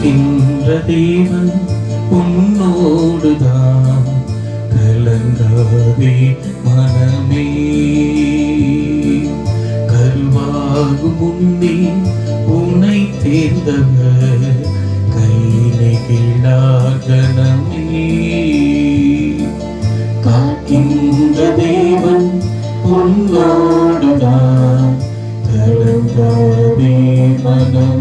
காக்கின்ற தேவன் உன்னோடுதான் கலங்காதே மனமே. கருவாகும் முன்னே உன்னை தேர்ந்தவர் கையிலே கிழாகனமே காக்கின்ற தேவன் உன்னோடுதான் கலங்காதே மனமே.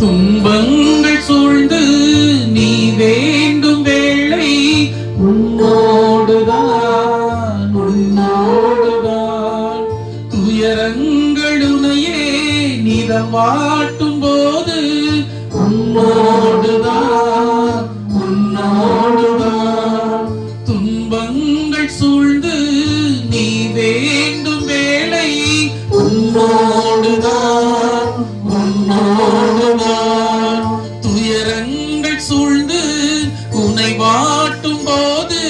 துன்பங்கள் சூழ்ந்து நீ வேண்டும் வேளை உன்னோடுதான் உன்னோடுதான். துயரங்கள் உனையே நிறம் வாட்டும் போது உன்னோடுதான் உன்னோடுதான். உன்னோடுதான் துயரங்கள் சூழ்ந்து உன்னை வாட்டும் போது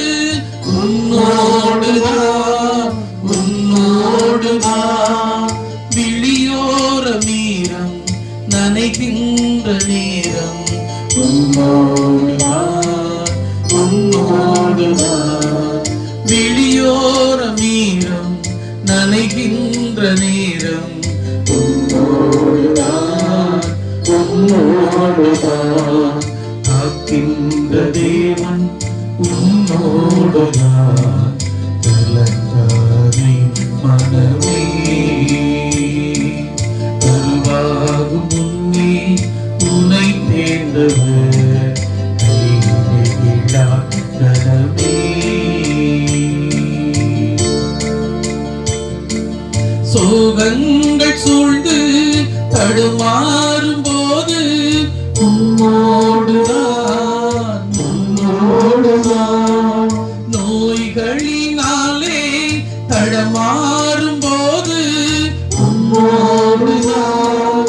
உன்னோடுதான் உன்னோடுதான் விழியோர மீரம் நனைகின்ற நேரம் உன்னோடுதான் உன்னோடுதான் விழியோர மீரம் நனைகின்ற நேரம் உன்னோடுதான் காக்கின்ற தேவன் உன்னோடுதான் கலங்காதே மனமே. கருவாகும் முன்னே உனை தேர்ந்தவர் சோகங்கள் சூழ்ந்து தடுமாறும் போது உன்னோடுதான். நோய்களினாலே தடமாறும் போது உன்னோடுதான்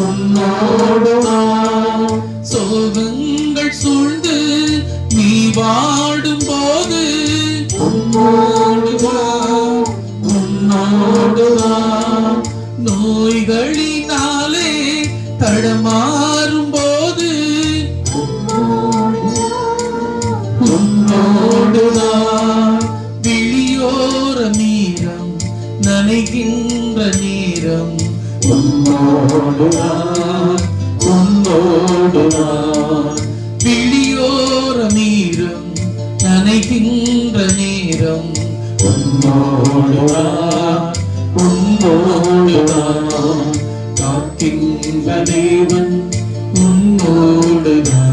உன்னோடுதான். சோகங்கள் சூழ்ந்து நீ வாடும் போது நோய்களினாலே உன்னோடுதான் உன்னோடுதான் விழியோர நீரம் நனைகின்ற நேரம் உன்னோடுதான் உன்னோடுதான் காக்கின்ற தேவன் உன்னோடுதான்